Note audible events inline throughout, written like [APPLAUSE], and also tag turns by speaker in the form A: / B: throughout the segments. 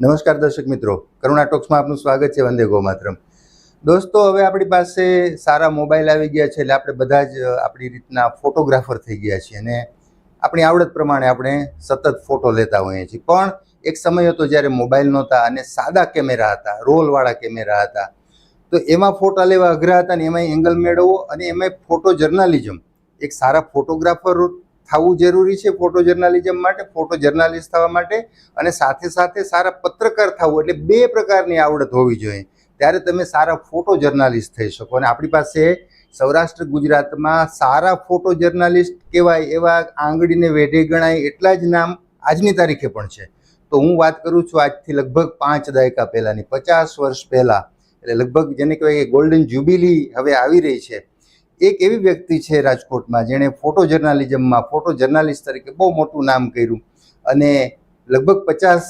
A: નમસ્કાર દર્શક મિત્રો. કરુણા ટોક્સમાં આપનું સ્વાગત છે વંદે ગો માતરમ દોસ્તો, હવે આપણી પાસે સારા મોબાઈલ આવી ગયા છે એટલે આપણે બધા જ આપણી રીતના ફોટોગ્રાફર થઈ ગયા છીએ અને આપણી આવડત પ્રમાણે આપણે સતત ફોટો લેતા હોઈએ છીએ. પણ એક સમય હતો જ્યારે મોબાઈલ નહોતા અને સાદા કેમેરા હતા, રોલવાળા કેમેરા હતા. તો એમાં ફોટા લેવા અઘરા હતા ને એમાં એંગલ મેળવવો અને એમાં ફોટો જર્નાલિઝમ એક સારા ફોટોગ્રાફર થવું જરૂરી છે ફોટો જર્નાલિઝમ માટે ફોટો જર્નાલિસ્ટ થવા માટે અને સાથે સાથે સારા પત્રકાર થવું એટલે બે પ્રકારની આવડત હોવી જોઈએ. ત્યારે તમે સારા ફોટો જર્નાલિસ્ટ થઈ શકો અને આપણી પાસે સૌરાષ્ટ્ર, ગુજરાતમાં સારા ફોટો જર્નાલિસ્ટ કહેવાય એવા આંગળીને વેઢે ગણાય એટલા જ નામ આજની તારીખે પણ છે. તો હું વાત કરું છું આજથી લગભગ પાંચ દાયકા પહેલાંની, પચાસ વર્ષ પહેલાં, એટલે લગભગ જેને કહેવાય કે ગોલ્ડન જ્યુબિલી હવે આવી રહી છે. એક એવી વ્યક્તિ છે રાજકોટમાં જેણે ફોટો જર્નાલિઝમમાં ફોટો જર્નાલિસ્ટ તરીકે બહુ મોટું નામ કર્યું અને લગભગ પચાસ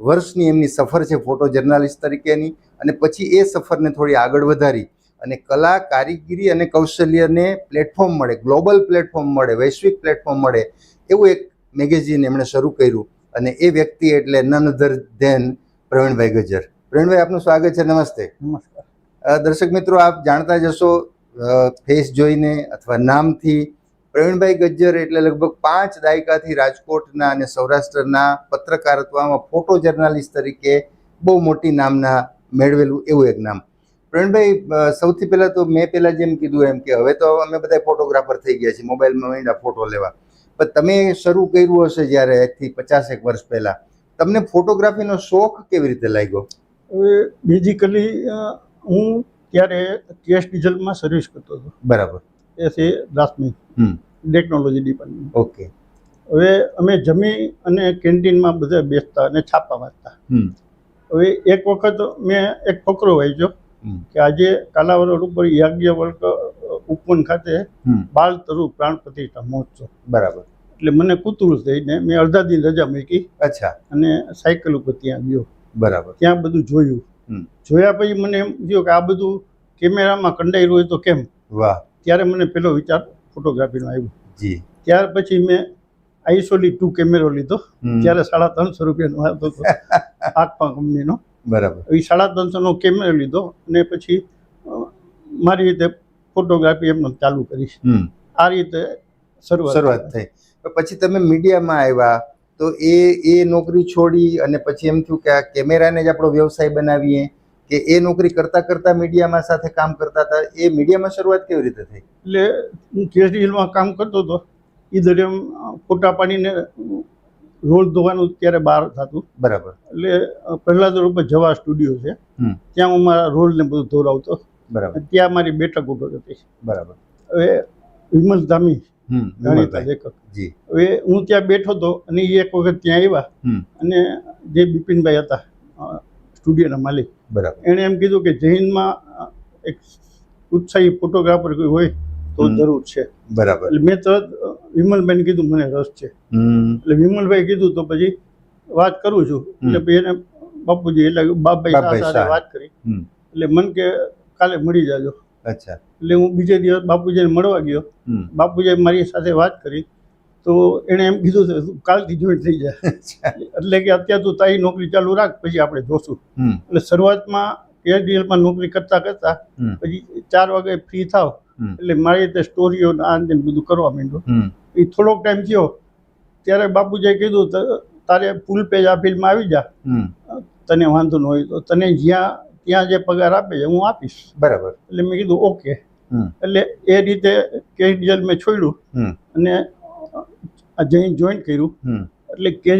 A: વર્ષની એમની સફર છે ફોટો જર્નાલિસ્ટ તરીકેની અને પછી એ સફરને થોડી આગળ વધારી અને કલા કારીગીરી અને કૌશલ્યને પ્લેટફોર્મ મળે ગ્લોબલ પ્લેટફોર્મ મળે વૈશ્વિક પ્લેટફોર્મ મળે એવું એક મેગેઝિન એમણે શરૂ કર્યું અને એ વ્યક્તિ એટલે none other than Pravinbhai Gajjar. Pravinbhai આપનું સ્વાગત છે નમસ્તે.
B: નમસ્કાર.
A: દર્શક મિત્રો આપ જાણતા જ હશો ફેસ જોઈને અથવા નામથી પ્રવીણભાઈ ગજ્જર એટલે લગભગ પાંચ દાયકાથી રાજકોટના અને સૌરાષ્ટ્રના પત્રકારત્વમાં ફોટો જર્નાલિસ્ટ તરીકે બહુ મોટી નામના મેળવેલું એવું એક નામ. પ્રવીણભાઈ સૌથી પહેલાં તો મેં પહેલાં જેમ કીધું એમ કે હવે તો અમે બધા ફોટોગ્રાફર થઈ ગયા છીએ, મોબાઈલમાં માંડ્યા ફોટો લેવા. પણ તમે શરૂ કર્યું હશે જ્યારે આજથી પચાસેક વર્ષ પહેલાં. તમને ફોટોગ્રાફીનો શોખ કેવી રીતે લાગ્યો?
B: બેઝિકલી હું ત્યારે કેશ ડીઝલમાં સર્વિસ કરતો હતો.
A: બરાબર.
B: એ છે
A: હમ.
B: Technology department
A: okay.
B: હવે અમે જમી અને કેન્ટીનમાં બધા બેસતા અને છાપા વાંચતા
A: હમ.
B: હવે એક વખત મેં એક ફકરો વાંચ્યો કે આજે કાલાવરોડ ઉપર યાજ્ઞવલ્ક ઉપવન ખાતે બાળ તરુ પ્રાણ પ્રતિષ્ઠા મહોત્સવ.
A: બરાબર.
B: એટલે મને કુતૂહલ થઈને મેં અડધા દિન રજા મૂકી
A: અચ્છા.
B: અને સાયકલ ઉપર ત્યાં ગયો.
A: બરાબર.
B: ત્યાં બધું જોયું. જોયા પછી મને એમ થયું કે આ બધું કેમેરામાં કંડાઈ હોય તો કેમ?
A: વાહ.
B: ત્યારે મને પેલો વિચાર ફોટોગ્રાફીનો આવ્યો.
A: જી.
B: ત્યાર પછી મેં આઈસોલી ટુ કેમેરો લીધો. ત્યારે સાડા ત્રણસો રૂપિયાનો આવતો હતો. [LAUGHS] આખપા કંપનીનો.
A: બરાબર.
B: એ સાડા ત્રણસોનો કેમેરો લીધો અને પછી મારી રીતે ફોટોગ્રાફી એમનો ચાલુ કરી આ રીતે શરૂઆત
A: શરૂઆત થઈ. પછી તમે મીડિયામાં આવ્યા? તો એ એ નોકરી છોડી અને પછી એમ થયું કે આ કેમેરાને જ આપણો વ્યવસાય બનાવીએ કે એ નોકરી કરતા કરતા મીડિયામાં સાથે કામ કરતા હતા એ મીડિયામાં શરૂઆત કેવી રીતે થઈ?
B: એટલે હું કેસડીએલમાં કામ કરતો હતો એ દરમિયાન ફોટા પાડીને રોલ ધોવાનું ત્યારે બહાર થતું.
A: બરાબર.
B: એટલે પહેલા તો પર જવા સ્ટુડિયો છે ત્યાં હું મારા રોલને બધું ધોરાવતો.
A: બરાબર.
B: ત્યાં મારી બેઠક ઉપર હતી.
A: બરાબર.
B: હવે વિમલ ધામી જાણીતા લેખક. હવે હું ત્યાં બેઠો હતો અને એ એક વખત ત્યાં આવ્યા અને જે બિપિનભાઈ હતા સ્ટુડિયોના માલિક
A: બરાબર.
B: એણે એમ કીધું કે જૈનમાં એક ઉત્સાહી ફોટોગ્રાફર કોઈ હોય તો જરૂર છે.
A: બરાબર.
B: એટલે મેં તરત વિમલભાઈને કીધું મને રસ છે.
A: હમ.
B: એટલે વિમલભાઈ કીધું તો પછી વાત કરું છું. એટલે પછી એને બાપુજી એટલે બાપભાઈ સાથે વાત કરી. એટલે મન કે કાલે મળી જાજો.
A: અચ્છા.
B: એટલે હું બીજે દિવસ બાપુજીને મળવા ગયો. બાપુજીએ મારી સાથે વાત કરી. તો એણે એમ કીધું છે કાલથી જોઈન્ટ થઈ જાય એટલે કે અત્યારે તું તારી નોકરી ચાલુ રાખ પછી આપણે જોશું. એટલે શરૂઆતમાં કેડીએલમાં નોકરી કરતાં કરતાં પછી ચાર વાગે ફ્રી થાવ. એટલે મારી રીતે સ્ટોરીઓ આ બધું કરવા માંડ્યો. એ થોડોક ટાઈમ થયો. ત્યારે બાપુજીએ કીધું તારે ફૂલ પેજ આ ફિલ્ડમાં આવી જા. તને વાંધો ન હોય તો તને જ્યાં ત્યાં જે પગાર આપે છે હું આપીશ.
A: બરાબર.
B: એટલે મેં કીધું ઓકે. એટલે એ રીતે કેડીએલ મેં છોડ્યું અને આ જઈને જોઈન કર્યું.
A: હમ.
B: એટલે કે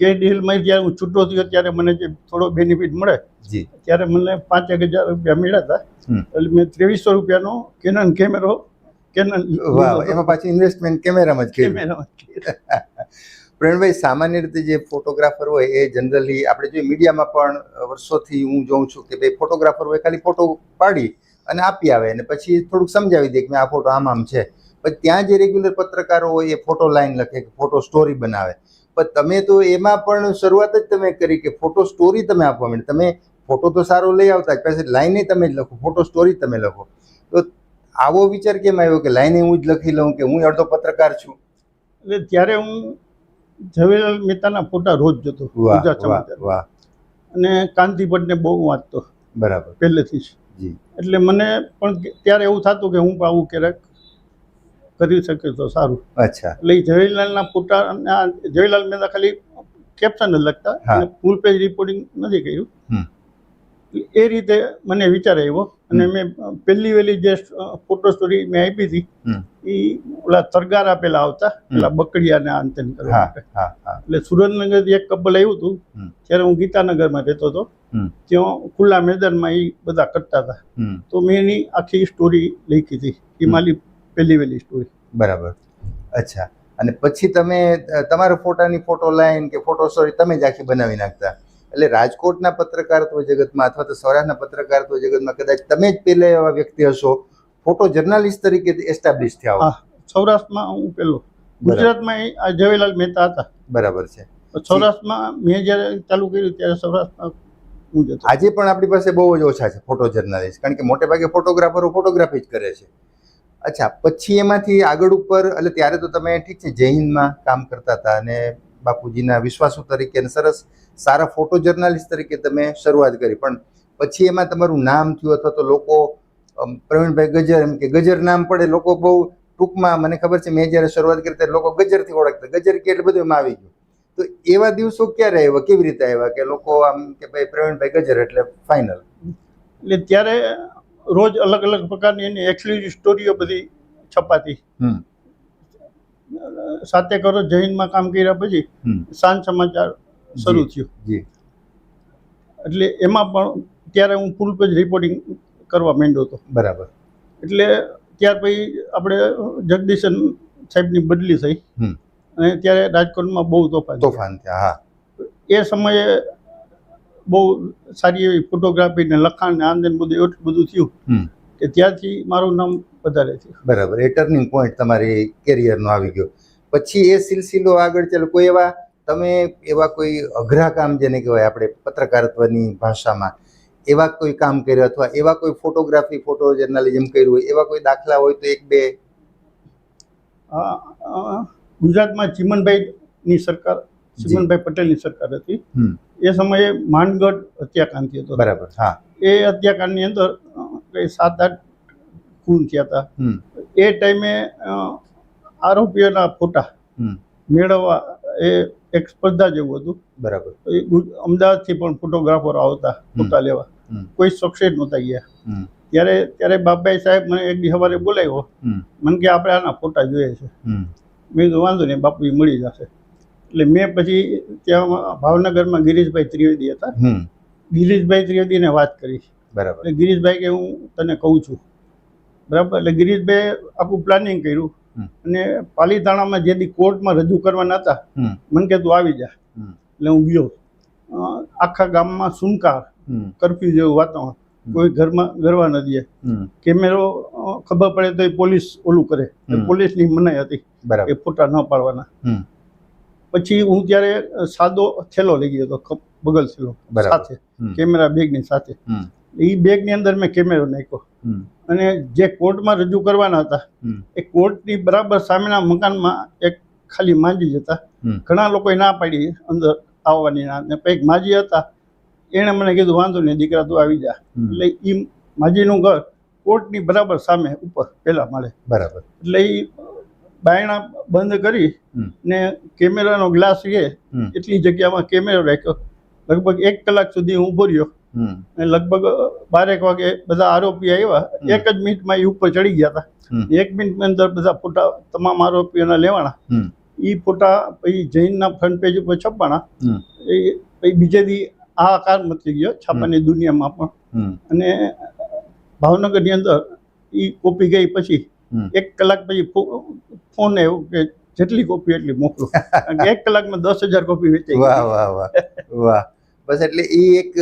B: કેડીએલમાં જ્યારે હું છૂટો થયો ત્યારે મને જે થોડો બેનિફિટ મળે
A: જી.
B: ત્યારે મને પાંચ એક હજાર રૂપિયા મળ્યા હતા. એટલે મેં ત્રેવીસો રૂપિયાનો કેનન કેમેરો કેનન
A: એમાં પાછી ઇન્વેસ્ટમેન્ટ કેમેરામાં જ કેમેરામાં
B: કેમેરા [LAUGHS]
A: પ્રવીણભાઈ, સામાન્ય રીતે જે ફોટોગ્રાફર હોય એ જનરલી આપણે જોઈએ મીડિયામાં પણ વર્ષોથી હું જોઉં છું કે ભાઈ ફોટોગ્રાફર હોય, ખાલી ફોટો પાડી અને આપી આવે અને પછી થોડુંક સમજાવી દે કે આ ફોટો આમ આમ છે. પણ ત્યાં જે રેગ્યુલર પત્રકારો હોય એ ફોટો લાઈન લખે કે ફોટો સ્ટોરી બનાવે. પણ તમે તો એમાં પણ શરૂઆત જ તમે કરી કે ફોટો સ્ટોરી તમે આપવા માંડી. તમે ફોટો તો સારો લઈ આવતા જ પછી લાઈને તમે જ લખો, ફોટો સ્ટોરી તમે લખો. તો આવો વિચાર કેમ આવ્યો કે લાઈને હું જ લખી લઉં કે હું અડધો પત્રકાર છું?
B: એટલે ત્યારે હું ઝવેરલાલ મહેતાના ફોટા રોજ જોતો
A: વાહ
B: ગુજરાત સમાચાર અને કાંતિપટને બહુ વાંચતો
A: બરાબર.
B: પહેલેથી જ. એટલે મને પણ ત્યારે એવું થતું કે હું આવું ક્યારેક કરી શકે તો સારું.
A: અચ્છા.
B: એટલે ઈ જયલાલના ફોટા જયલાલ મહેતા ખાલી કેપ્શન જ લખતા ફૂલ પેજ રિપોર્ટિંગ નથી કર્યું. એ રીતે મને વિચાર આવ્યો. અને મેં પહેલી વહેલી જે ફોટો સ્ટોરી મેં આપી હતી એ ઓલા તરગારા પેલા આવતા પેલા બકડિયાને આંતન કરવા
A: હા હા હા.
B: એટલે સુરેન્દ્રનગર એક કપલ આવ્યું હતું. ત્યારે હું ગીતાનગરમાં રહેતો હતો. ત્યાં ખુલ્લા મેદાનમાં એ બધા કરતા હતા. તો મેં એની આખી સ્ટોરી લખી હતી. એ. મારી પહેલી વહેલી સ્ટોરી
A: બરાબર. અચ્છા. અને પછી તમે તમારા ફોટાની ફોટો લાઈન કે ફોટો સ્ટોરી તમે જ આખી બનાવી નાખતા? એટલે રાજકોટના પત્રકારત્વ જગતમાં અથવા તો સૌરાષ્ટ્રના પત્રકારત્વ જગતમાં કદાચ તમે જ પહેલા એવા વ્યક્તિ હશો ફોટો જર્નાલિસ્ટ તરીકે એસ્ટાબ્લિશ થયા
B: સૌરાષ્ટ્રમાં હું પેલો ગુજરાતમાં આ જવેલાલ મહેતા હતા.
A: બરાબર છે.
B: સૌરાષ્ટ્રમાં મેં જ્યારે ચાલુ કર્યું ત્યારે સૌરાષ્ટ્રમાં
A: આજે પણ આપણી પાસે બહુ જ ઓછા છે ફોટો જર્નાલિસ્ટ કારણ કે મોટે ભાગે ફોટોગ્રાફરો ફોટોગ્રાફી જ કરે છે. અચ્છા પછી એમાંથી આગળ ઉપર એટલે ત્યારે તો તમે ઠીક છે જય હિન્દમાં કામ કરતા હતા અને બાપુજીના વિશ્વાસુ તરીકે અને સરસ સારા ફોટો જર્નાલિસ્ટ તરીકે તમે શરૂઆત કરી. પણ પછી એમાં તમારું નામ થયું અથવા તો લોકો પ્રવીણભાઈ ગજર એમ કે ગજર નામ પડે લોકો બહુ ટૂંકમાં મને ખબર છે મેં જ્યારે શરૂઆત કરી ત્યારે લોકો ગજરથી ઓળખતા. ગજર કે એટલે બધું એમાં આવી ગયું. તો એવા દિવસો ક્યારે આવ્યા? કેવી રીતે આવ્યા કે લોકો આમ કે ભાઈ પ્રવીણભાઈ ગજર એટલે ફાઇનલ
B: એટલે ત્યારે રોજ અલગ અલગ પ્રકારની એની એક્સક્લુઝિવ સ્ટોરીઓ બધી છપાતી. સાતે કરો જૈનમાં કામ કર્યા પછી સાંજ સમાચાર શરૂ થયું.
A: જી.
B: એટલે એમાં પણ ત્યારે હું ફૂલ પેજ રિપોર્ટિંગ કરવા માંડ્યો હતો.
A: બરાબર.
B: એટલે ત્યાર પછી આપણે જગદીશન સાહેબની બદલી થઈ. અને ત્યારે રાજકોટમાં બહુ તોફાન
A: તોફાન થયા હા.
B: એ સમયે બહુ સારી એવી ફોટોગ્રાફી ને લખાણ ને આંદન બધું એટલું બધું થયું. કે ત્યાંથી મારું નામ વધારે થયું.
A: બરાબર એ ટર્નિંગ પોઈન્ટ તમારી કેરિયરનો આવી ગયો. પછી એ સિલસિલો આગળ ચાલો કોઈ એવા તમે એવા કોઈ અઘરા કામ જેને કહેવાય આપણે પત્રકારત્વની ભાષામાં એવા કોઈ કામ કર્યું અથવા એવા કોઈ ફોટોગ્રાફી ફોટો જર્નાલિઝમ કર્યું હોય એવા કોઈ દાખલા હોય તો એક બે?
B: ગુજરાતમાં ચિમનભાઈની સરકાર ચિમનભાઈ પટેલની સરકાર હતી. એ સમયે માનગઢ હત્યાકાંડ થયો હતો.
A: બરાબર હા.
B: એ હત્યાકાંડની અંદર સાત આઠ ખૂન થયા હતા. એ ટાઈમે આરોપીઓના ફોટા મેળવવા એ એક સ્પર્ધા જેવું હતું.
A: બરાબર.
B: અમદાવાદથી પણ ફોટોગ્રાફરો આવતા ફોટા લેવા. કોઈ સક્સેસ નહોતા ગયા. ત્યારે ત્યારે બાપભાઈ સાહેબ મને એક દી સવારે બોલાવ્યો. મને કે આપણે આના ફોટા જોઈએ છે. મેં કીધું વાંધો નહીં બાપુ મળી જશે. એટલે મેં પછી ત્યાં ભાવનગરમાં ગિરીશભાઈ ત્રિવેદી હતા. ગિરીશભાઈ ત્રિવેદીને વાત કરી
A: બરાબર.
B: એટલે ગિરીશભાઈ કે હું તને કહું છું. બરાબર? એટલે ગિરીશભાઈ આખું પ્લાનિંગ કર્યું. અને પાલીતાણામાં જે દી કોર્ટમાં રજૂ કરવાના હતા મને કે તું આવી જા. એટલે હું ગયો. આખા ગામમાં સુનકાર કરફ્યુ જેવું વાતાવરણ. કોઈ ઘરમાં ગરવા ન દે. કેમેરો ખબર પડે તો એ પોલીસ ઓલું કરે. પોલીસની મનાઈ હતી.
A: બરાબર.
B: એ ફોટા ન પાડવાના. પછી હું ત્યારે સાદો થેલો લઈ ગયો હતો. બગલ થેલો સાથે. કેમેરા બેગની સાથે. એ બેગની અંદર મેં કેમેરો નાખ્યો. અને જે કોર્ટમાં રજૂ કરવાના હતા એ કોર્ટની બરાબર સામેના મકાનમાં એક ખાલી માંજી હતા.
A: હમ.
B: ઘણા લોકોએ ના પાડી અંદર આવવાની ના. ને એક માજી હતા. એણે મને કીધું વાંધો નહીં દીકરા તું આવી જા. એટલે એ માજીનું ઘર કોર્ટની બરાબર સામે ઉપર પહેલા માળે.
A: બરાબર.
B: એટલે એ બાયણા બંધ કરી ને કેમેરાનો ગ્લાસ છે એટલી જગ્યામાં કેમેરો રાખ્યો. લગભગ એક કલાક સુધી હું ઊભો રહ્યો. અને લગભગ બારેક વાગે બધા આરોપી આવ્યા. એક જ મિનિટમાં એ ઉપર ચડી ગયા હતા. એક મિનિટની અંદર બધા ફોટા તમામ આરોપીઓના લેવાના. એ ફોટા પછી જૈનના ફ્રન્ટ પેજ ઉપર છપાણા એ પછી બીજે દી આ આકાર મચી ગયો છાપાની દુનિયામાં પણ. અને ભાવનગરની અંદર એ કોપી ગઈ પછી એક કલાક પછી ફોન આવ્યો કે જેટલી કોપી એટલી મોકલો. [LAUGHS] એક કલાકમાં દસ હજાર કોપી વેચાઈ
A: વાહ વાહ વાહ. વાહ. બસ એટલે એ એક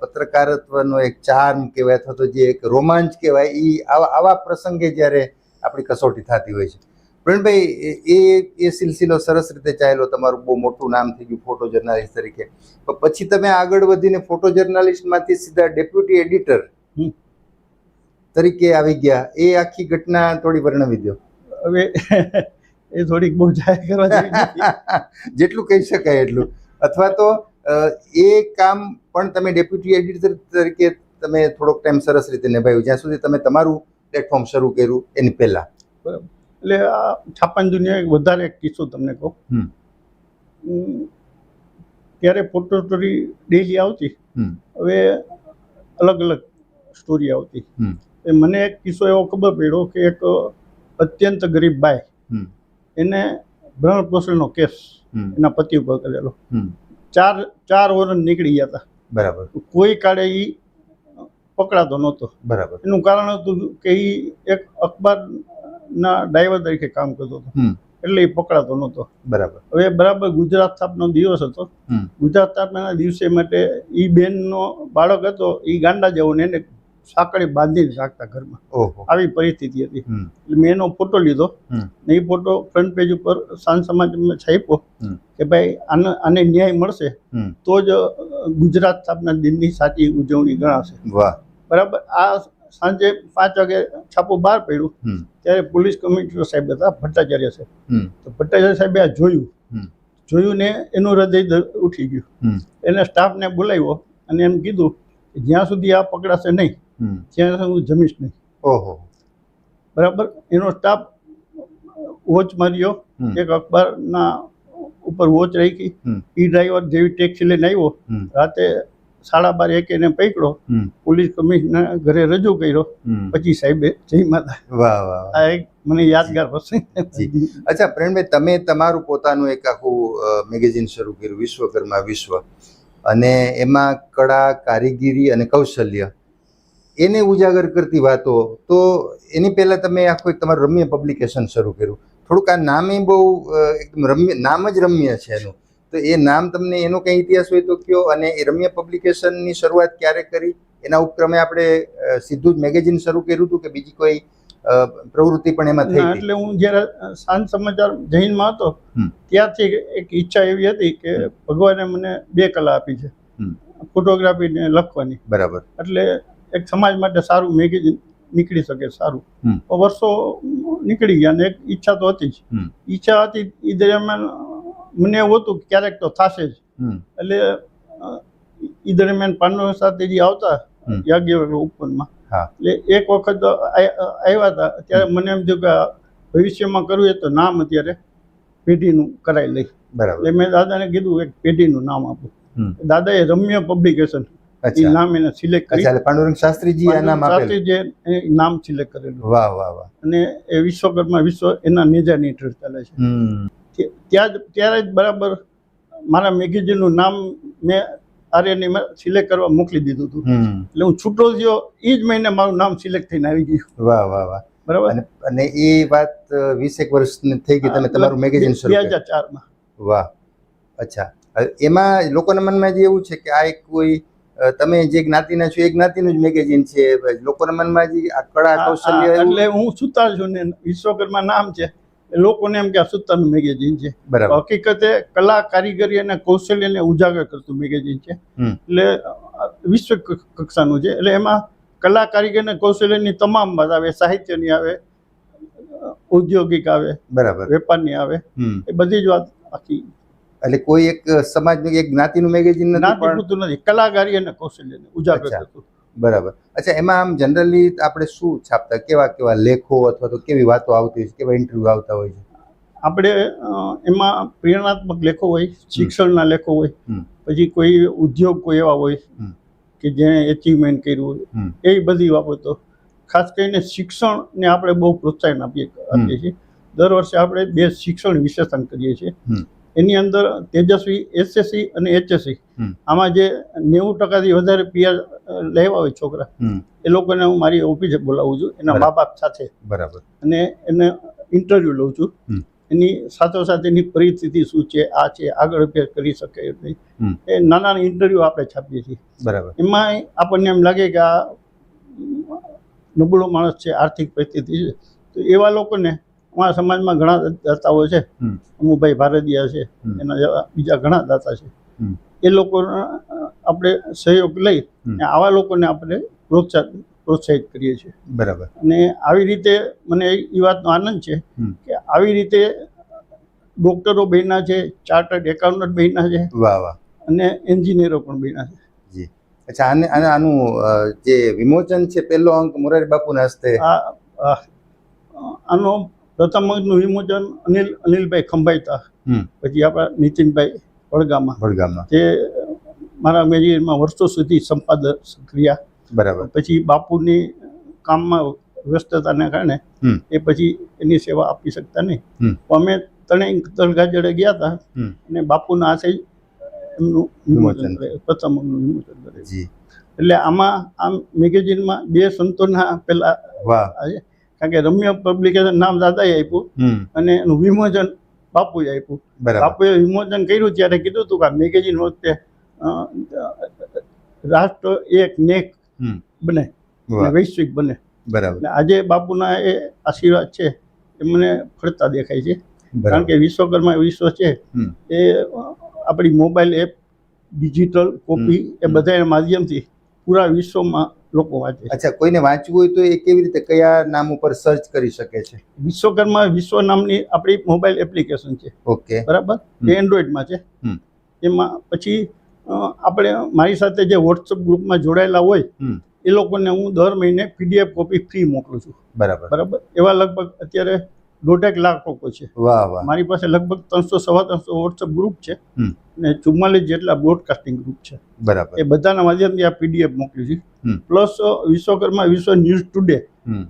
A: પત્રકારત્વનો એક ચાર્મ કહેવાય અથવા તો જે એક રોમાંચ કહેવાય એ આવા આવા પ્રસંગે જ્યારે આપણી કસોટી થતી હોય છે. પ્રવીણભાઈ એ- એ એ સિલસિલો સરસ રીતે ચાલ્યો તમારું બહુ મોટું નામ થઈ ગયું ફોટો જર્નાલિસ્ટ તરીકે. પણ પછી તમે આગળ વધીને ફોટો જર્નાલિસ્ટમાંથી સીધા ડેપ્યુટી એડિટર. તરીકે આવી ગયા. એ આખી ઘટના થોડી વર્ણવી દો.
B: હવે એ થોડીક બહુ જાહેર કરવા [LAUGHS]
A: જેટલું કહી શકાય એટલું. અથવા તો એ કામ પણ તમે ડેપ્યુટી એડિટર તરીકે તમે થોડોક ટાઈમ સરસ રીતે નિભાવ્યું. જ્યાં સુધી તમે તમારું પ્લેટફોર્મ શરૂ કર્યું એની પહેલા.
B: એટલે આ છાપાની દુનિયા વધારે એક કિસ્સો તમને કહું. ત્યારે ફોટો સ્ટોરી ડેલી આવતી. હવે અલગ અલગ સ્ટોરી આવતી. એ મને એક કિસ્સો એવો ખબર પડ્યો કે એક અત્યંત ગરીબ
A: બાય.
B: એને ભ્રમણ પોષણનો કેસ એના પતિ ઉપર કરેલો. ચાર ચાર વર્ષ નીકળી ગયા હતા.
A: બરાબર.
B: કોઈ કાળે એ પકડાતો નહોતો.
A: બરાબર.
B: એનું કારણ હતું કે એ એક અખબારના ડ્રાઈવર તરીકે કામ કરતો હતો. એટલે એ પકડાતો નહોતો.
A: બરાબર.
B: હવે બરાબર ગુજરાત સ્થાપનો દિવસ હતો. ગુજરાત સ્થાપના દિવસે માટે એ બેનનો બાળક હતો એ ગાંડા જેવો ને એને સાંકળી બાંધીને રાખતા ઘરમાં. આવી પરિસ્થિતિ હતી. એટલે મેં એનો ફોટો લીધો. ને એ ફોટો ફ્રન્ટ પેજ ઉપર સાંજ સમાજમાં છાપ્યો. કે ભાઈ આને આને ન્યાય મળશે તો જ ગુજરાત સ્થાપના દિનની સાચી ઉજવણી ગણાશે.
A: વાહ.
B: બરાબર? આ સાંજે પાંચ વાગે છાપું બહાર પડ્યું ત્યારે પોલીસ કમિશનર સાહેબ હતા ભટ્ટાચાર્ય સાહેબ. તો ભટ્ટાચાર્ય સાહેબે આ જોયું. જોયું ને એનું હૃદય ઉઠી ગયું. એને સ્ટાફને બોલાવ્યો અને એમ કીધું કે જ્યાં સુધી આ પકડાશે નહીં. ત્યાં હું જમીશ નહીં.
A: ઓહો.
B: બરાબર? એનો સ્ટાફ વોચ માર્યો. એક અખબારના ઉપર વોચ રાખી. ઈ ડ્રાઈવર જેવી ટેક્સી લઈને આવ્યો. રાતે સાડા બાર એક એને પકડ્યો.
A: હમ.
B: પોલીસ કમિશનર ઘરે રજૂ કર્યો. પછી સાહેબે જય માતા.
A: વાહ વાહ વાહ.
B: આ એક મને યાદગાર પ્રસંગ
A: અચ્છા પ્રેમભાઈ તમે તમારું પોતાનું એક આખું મેગેઝિન શરૂ કર્યું વિશ્વકર્મા વિશ્વ. અને એમાં કળા કારીગીરી અને કૌશલ્ય. એને ઉજાગર કરતી વાતો તો એની પહેલાં તમે આખું એક તમારું રમ્ય પબ્લિકેશન શરૂ કર્યું. થોડુંક આ નામે બહુ એકદમ રમ્ય નામ જ રમ્ય છે એનું. તો એ નામ તમને એનો કંઈ ઇતિહાસ હોય તો કયો અને એ રમ્ય પબ્લિકેશનની શરૂઆત ક્યારે કરી? એના ઉપક્રમે આપણે સીધું જ મેગેઝિન શરૂ કર્યું હતું કે બીજી કોઈ પ્રવૃત્તિ પણ એમાં થઈ
B: એટલે હું જ્યારે સાંજ સમાચાર જૈનમાં હતો. ત્યારથી એક ઈચ્છા એવી હતી કે ભગવાને મને બે કલા આપી છે. ફોટોગ્રાફી ને લખવાની.
A: બરાબર.
B: એટલે એક સમાજ માટે સારું મેગેઝિન નીકળી શકે સારું. વર્ષો નીકળી ગયા અને એક ઈચ્છા તો હતી જ. ઈચ્છા હતી એ દરમિયાન મને એવું હતું કે ક્યારેક તો થશે જ. એટલે એ દરમિયાન પાંડવ સાથે જે આવતા
A: હમ.
B: ઉપવનમાં એટલે એક વખત આવ્યા હતા ત્યારે મને એમ થયું કે ભવિષ્યમાં કરવું એ તો નામ અત્યારે પેઢીનું કરાવી લઈ.
A: બરાબર.
B: એટલે મેં દાદાને કીધું એક પેઢીનું નામ આપું. દાદાએ રમ્ય પબ્લિકેશન એ નામ એને સિલેક્ટ કરી.
A: એટલે પાંડુરંગ શાસ્ત્રીજી આ નામ આપેલું.
B: સિલેક્ટ કરેલું.
A: વાહ વાહ વાહ.
B: અને એ વિશ્વકર્મા વિશ્વ એના નેજાની ચાલે છે. ત્યાં જ ત્યારે જ બરાબર મારા મેગેઝિનનું નામ મેં આર્યની સિલેક્ટ કરવા મોકલી દીધું હતું. એટલે હું છૂટો થયો એ જ મહિને મારું નામ સિલેક્ટ થઈને આવી ગયું.
A: વાહ વાહ વાહ.
B: બરાબર?
A: અને અને એ વાત વીસ વીસેક વર્ષની થઈ ગઈ તમે તમારું મેગેઝિન શરૂ
B: બે હજાર ચારમાં.
A: વાહ. અચ્છા. એમાં લોકોના મનમાં જે એવું છે કે આ એક કોઈ તમે જે જ્ઞાતિના છો એ જ્ઞાતિનું જ મેગેઝિન છે લોકોના મનમાં જે આ કળા કૌશલ્ય
B: એટલે હું સુતાર છું ને વિશ્વકર્મા નામ છે. લોકોને એમ કે આ સુતારનું મેગેઝિન છે.
A: બરાબર.
B: હકીકતે કલા કારીગરી અને કૌશલ્યને ઉજાગર કરતું મેગેઝિન છે. એટલે વિશ્વ કક્ષાનું છે. એટલે એમાં કલા કારીગર અને કૌશલ્યની તમામ વાત આવે સાહિત્યની આવે ઔદ્યોગિક આવે
A: બરાબર.
B: વેપારની આવે એ બધી જ વાત આખી
A: એટલે કોઈ એક સમાજનું એક જ્ઞાતિનું મેગેઝિન નથી પણ
B: નથી. કલાકારી અને કૌશલ્યને ઉજાગર. કરતું
A: બરાબર. અચ્છા એમાં આમ જનરલી આપણે શું છાપતા? કેવા કેવા લેખો અથવા તો કેવી વાતો આવતી હોય છે? કેવા ઇન્ટરવ્યુ આવતા હોય છે?
B: આપણે એમાં પ્રેરણાત્મક લેખો હોય શિક્ષણના લેખો હોય પછી કોઈ ઉદ્યોગ કોઈ એવા હોય કે જેણે એચિવમેન્ટ કર્યું હોય એ બધી બાબતો. ખાસ કરીને શિક્ષણને આપણે બહુ પ્રોત્સાહન આપીએ આપીએ છીએ. દર વર્ષે આપણે બે શિક્ષણ વિશેષણ કરીએ છીએ. એની અંદર તેજસ્વી એસએસસી અને એચએસસી આમાં જે નેવું ટકાથી વધારે પીઆર લેવા હોય છોકરા. એ લોકોને હું મારી ઓફિસે બોલાવું છું. એના. મા બાપ સાથે.
A: બરાબર.
B: અને એને ઇન્ટરવ્યૂ લઉં છું. એની સાથોસાથ એની પરિસ્થિતિ શું છે આ છે આગળ અભ્યાસ કરી શકે નહીં. એ નાના નાના ઇન્ટરવ્યૂ આપણે છાપીએ છીએ.
A: બરાબર.
B: એમાં આપણને એમ લાગે કે આ નબળો માણસ છે આર્થિક પરિસ્થિતિ છે. તો એવા લોકોને અમારા સમાજમાં ઘણા દાતાઓ છે. અમુભાઈ ભારતીયા છે. એના જેવા બીજા ઘણા દાતા છે. એ લોકોના આપણે સહયોગ લઈ આવા લોકોને આપણે પ્રોત્સાહિત પ્રોત્સાહિત કરીએ છીએ.
A: બરાબર.
B: અને આવી રીતે મને એ વાતનો આનંદ છે કે આવી રીતે ડોક્ટરો બહેના છે ચાર્ટર્ડ એકાઉન્ટન્ટ બહેના છે.
A: વાહ વાહ.
B: અને એન્જિનિયરો પણ બન્યા છે.
A: જી. અચ્છા આને આને આનું જે વિમોચન છે પહેલો અંક મોરારી બાપુના હસ્તે.
B: આનો પ્રથમ અંકનું વિમોચન અનિલ અનિલભાઈ ખંભાઈતા. પછી આપણા નીતિનભાઈ વડગામમાં
A: વડગામમાં
B: તે મારા મેગેઝિનમાં વર્ષો સુધી સંપાદક સક્રિયા
A: બરાબર.
B: પછી બાપુની કામમાં વ્યસ્તતાને કારણે એ પછી એની સેવા આપી શકતા નહીં. પણ અમે ત્રણેય તળગાજડે ગયા હતા અને બાપુના હાથે જ એમનું વિમોચન. પ્રથમ વિમોચન કરે એટલે આમાં આમ મેગેઝિનમાં બે સંતોના પેલા
A: વાહ.
B: કારણ કે રમ્ય પબ્લિકેશન નામ દાદાએ આપ્યું અને એનું વિમોચન બાપુએ આપ્યું. બાપુએ વિમોચન કર્યું ત્યારે કીધું હતું કે મેગેઝિન વખતે રાષ્ટ્ર એક નેક બને વૈશ્વિક બને.
A: બરાબર.
B: આજે બાપુના એ આશીર્વાદ છે એ મને ફરતા દેખાય છે. કારણ કે વિશ્વકર્મા વિશ્વ છે એ આપણી મોબાઈલ એપ ડિજિટલ કોપી એ
A: બધા
B: બધાના માધ્યમથી પૂરા વિશ્વમાં લોકો વાંચે છે.
A: અચ્છા કોઈને વાંચવું હોય તો એ કેવી રીતે કયા નામ ઉપર સર્ચ કરી શકે છે?
B: વિશ્વકર્મા વિશ્વ નામની આપણી મોબાઈલ એપ્લિકેશન છે.
A: ઓકે.
B: બરાબર. એ એન્ડ્રોઈડમાં છે.
A: હમ.
B: એમાં પછી આપણે મારી સાથે જે વોટ્સઅપ ગ્રુપમાં જોડાયેલા હોય. એ લોકોને હું દર મહિને પીડીએફ કોપી ફ્રી મોકલું છું.
A: બરાબર.
B: બરાબર? એવા લગભગ અત્યારે દોઢેક લાખ લોકો છે.
A: વાહ વાહ.
B: મારી પાસે લગભગ ત્રણસો સવા ત્રણસો વોટ્સઅપ ગ્રુપ છે.
A: ને
B: અને ચુમ્માલીસ જેટલા બ્રોડકાસ્ટિંગ ગ્રુપ છે.
A: બરાબર.
B: એ બધાના માધ્યમથી આ પીડીએફ મોકલ્યું છું. પ્લસ વિશ્વકર્મા વિશ્વ ન્યૂઝ ટુડે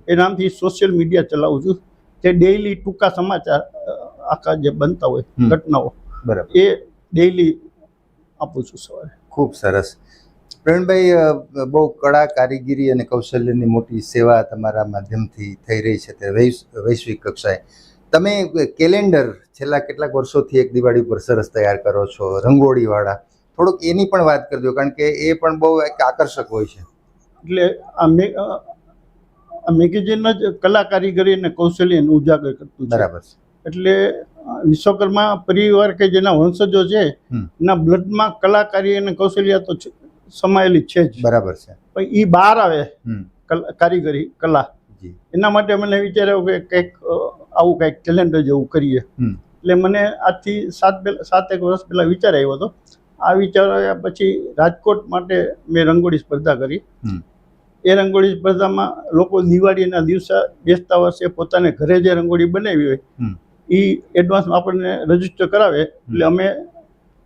B: એ નામથી સોશિયલ મીડિયા ચલાવું છું. તે ડેઈલી ટૂંકા સમાચાર આખા જે બનતા હોય ઘટનાઓ
A: બરાબર.
B: એ ડેઈલી આપું છું સવારે.
A: ખૂબ સરસ. પ્રવીણભાઈ બહુ કળા કારીગીરી અને કૌશલ્યની મોટી સેવા તમારા માધ્યમથી થઈ રહી છે તે વૈશ- વૈશ્વિક કક્ષાએ. તમે કેલેન્ડર છેલ્લા કેટલાક વર્ષોથી એક દિવાળી ઉપર સરસ તૈયાર કરો છો રંગોળીવાળા. થોડુંક એની પણ વાત કરજો કારણ કે એ પણ બહુ એક આકર્ષક હોય છે.
B: એટલે આ મેગેઝિન જ કલા કારીગરી અને કૌશલ્યને ઉજાગર કરતું
A: બરાબર
B: એટલે વિશ્વકર્મા પરિવાર કે જેના વંશજો છે એના બ્લડમાં કલાકારી અને કૌશલ્ય તો સમાયેલી છે જ.
A: બરાબર છે.
B: પણ એ બહાર આવે કારીગરી કલા.
A: જી.
B: એના માટે મને વિચાર્યો કે કંઈક આવું કંઈક કેલેન્ડર જેવું કરીએ. એટલે મને આજથી સાત સાત એક વર્ષ પહેલાં વિચાર આવ્યો હતો. આ વિચાર આવ્યા પછી રાજકોટ માટે મેં રંગોળી સ્પર્ધા કરી. એ રંગોળી સ્પર્ધામાં લોકો દિવાળીના દિવસે બેસતા વર્ષે પોતાને ઘરે જે રંગોળી બનાવી હોય એ એડવાન્સમાં આપણને રજિસ્ટર કરાવે. એટલે અમે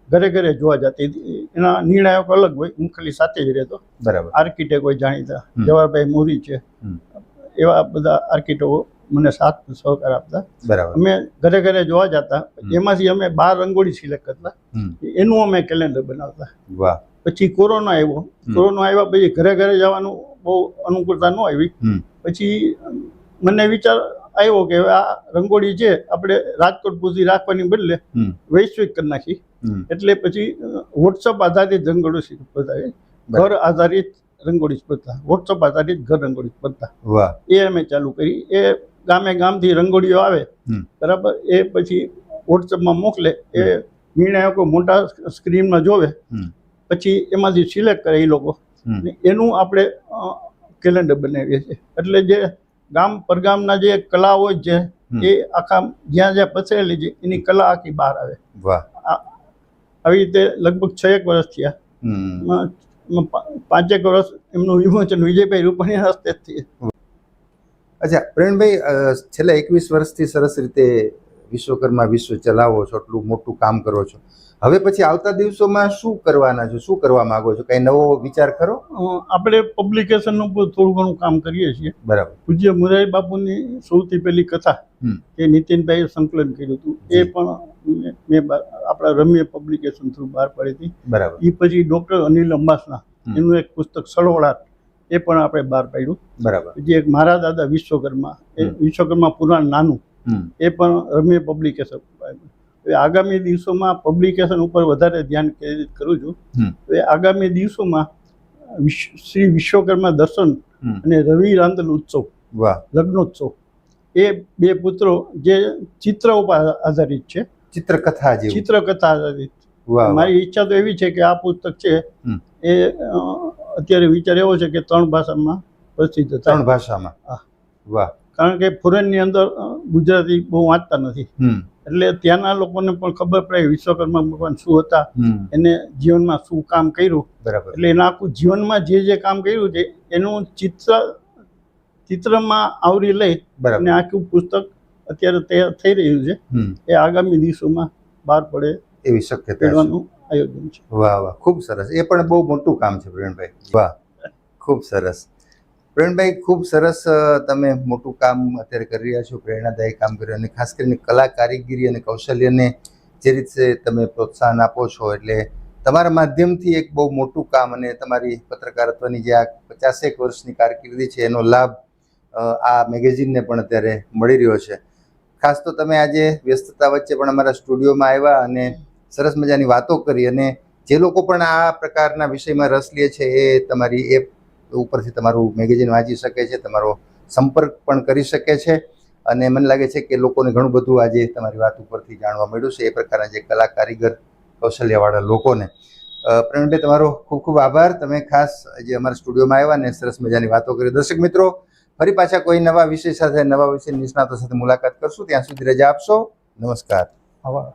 B: ઘરે ઘરે જોવા જતી. એના નિર્ણાયકો અલગ હોય હું ખાલી સાથે જ રહેતો.
A: બરાબર.
B: આર્કિટેક્ટ હોય જાણીતા. જવાહરભાઈ મોરી છે. એવા બધા આર્કિટેક્ટો મને સાથ સહકાર આપતા.
A: બરાબર.
B: અમે ઘરે ઘરે જોવા જતા. એમાંથી અમે બાર રંગોળી સિલેક્ટ કરતા. એનું અમે કેલેન્ડર બનાવતા.
A: વાહ.
B: પછી કોરોના આવ્યો. કોરોના આવ્યા પછી ઘરે ઘરે જવાનું બહુ અનુકૂળતા ન આવી. પછી મને વિચાર આવ્યો કે આ રંગોળી છે આપણે રાજકોટ પૂરતી રાખવાની બદલે વૈશ્વિક કરી નાખી. એટલે પછી વોટ્સઅપ આધારિત રંગોળી સ્પર્ધા એ ઘર આધારિત રંગોળી સ્પર્ધા વોટ્સઅપ આધારિત ઘર રંગોળી સ્પર્ધા એ અમે ચાલુ કરી. એ ગામે ગામથી રંગોળીઓ આવે. બરાબર? એ પછી વોટ્સઅપમાં મોકલે. એ નિર્ણાયકો મોટા સ્ક્રીનમાં જોવે. પછી એમાંથી સિલેક્ટ કરે એ લોકો. એનું આપણે કેલેન્ડર બનાવીએ છીએ. એટલે જે ગામ પરગામના જે કલા હોય છે એ આખા જ્યાં જ્યાં પસરેલી છે એની કલા આખી બહાર આવે.
A: વાહ.
B: આવી રીતે લગભગ છ એક વર્ષ થયા. પાંચેક વર્ષ એમનું વિમોચન વિજયભાઈ રૂપાણી હસ્તે જ થયું.
A: અચ્છા પ્રવીણભાઈ છેલ્લા એકવીસ વર્ષથી સરસ રીતે વિશ્વકર્મા વિશ્વ ચલાવો છો એટલું મોટું કામ કરો છો. હવે પછી આવતા દિવસોમાં શું કરવાના છો શું કરવા માંગો છો? કઈ નવો વિચાર કરો
B: આપણે પબ્લિકેશનનું પણ થોડું ઘણું કામ કરીએ છીએ.
A: બરાબર.
B: પૂજ્ય મુરારી બાપુની સૌથી પહેલી કથા. એ નીતિનભાઈએ સંકલન કર્યું હતું. એ પણ મેં- આપણા રમ્ય પબ્લિકેશન થ્રુ બહાર પાડી હતી.
A: બરાબર.
B: એ પછી ડૉક્ટર અનિલ અંબાસના એનું એક પુસ્તક સળવળાટ એ પણ આપણે બહાર પાડ્યું.
A: બરાબર.
B: જે એક મારા દાદા વિશ્વકર્મા એ વિશ્વકર્મા પુરાણ નાનું એ પણ રમ્ય પબ્લિકેશન આગામી દિવસોમાં પબ્લિકેશન ઉપર વધારે ધ્યાન કેન્દ્રિત કરું છું. એ આગામી દિવસોમાં શ્રી વિશ્વકર્મા દર્શન અને રવિ રાંદલ ઉત્સવ
A: વાહ.
B: લગ્નોત્સવ એ બે પુત્રો જે ચિત્ર ઉપર આધારિત છે.
A: ચિત્રકથા જેવું.
B: ચિત્રકથા. મારી ઈચ્છા તો એવી છે કે આ પુસ્તક છે એ અત્યારે વિચાર એવો છે કે ત્રણ ભાષામાં પ્રસિદ્ધ
A: ત્રણ ભાષામાં. વાહ.
B: કારણ કે ફોરેનની અંદર ગુજરાતી બહુ વાંચતા નથી. એટલે ત્યાંના લોકોને પણ ખબર પડે વિશ્વકર્મા ભગવાન શું હતા એને જીવનમાં શું કામ કર્યું.
A: બરાબર.
B: એટલે એના આખું જીવનમાં જે જે કામ કર્યું છે એનું ચિત્ર ચિત્રમાં આવરી લઈ અને આખું પુસ્તક અત્યારે તૈયાર થઈ રહ્યું છે. એ આગામી દિવસોમાં બહાર પડે
A: એવી શક્યતા
B: આયોજન છે.
A: વાહ વાહ. ખૂબ સરસ. એ પણ બહુ મોટું કામ છે પ્રવીણભાઈ. વાહ. ખૂબ સરસ. પ્રવીણભાઈ ખૂબ સરસ તમે મોટું કામ અત્યારે કરી રહ્યા છો પ્રેરણાદાયી કામ કર્યું અને ખાસ કરીને કલા કારીગરી અને કૌશલ્યને જે રીતે તમે પ્રોત્સાહન આપો છો એટલે તમારા માધ્યમથી એક બહુ મોટું કામ અને તમારી પત્રકારત્વની જે આ પચાસેક વર્ષની કારકિર્દી છે એનો લાભ આ મેગેઝિનને પણ અત્યારે મળી રહ્યો છે. ખાસ તો તમે આજે વ્યસ્તતા વચ્ચે પણ અમારા સ્ટુડિયોમાં આવ્યા અને સરસ મજાની વાતો કરી અને જે લોકો પણ આ પ્રકારના વિષયમાં રસ લે છે એ તમારી એપ ઉપરથી તમારું મેગેઝિન વાંચી શકે છે, તમારો સંપર્ક પણ કરી શકે છે અને મને લાગે છે કે લોકોને ઘણું બધું આજે તમારી વાત ઉપરથી જાણવા મળ્યું છે, એ પ્રકારના જે કલા કારીગર, કૌશલ્યવાળા લોકોને. પ્રવીણભાઈ, તમારો ખૂબ ખૂબ આભાર. તમે ખાસ આજે અમારા સ્ટુડિયોમાં આવ્યા અને સરસ મજાની વાતો કરી. દર્શક મિત્રો ફરી પાછા કોઈ નવા વિષય સાથે, નવા વિષય નિષ્ણાતો સાથે મુલાકાત કરશું. ત્યાં સુધી રજા આપશો. નમસ્કાર.
B: આવા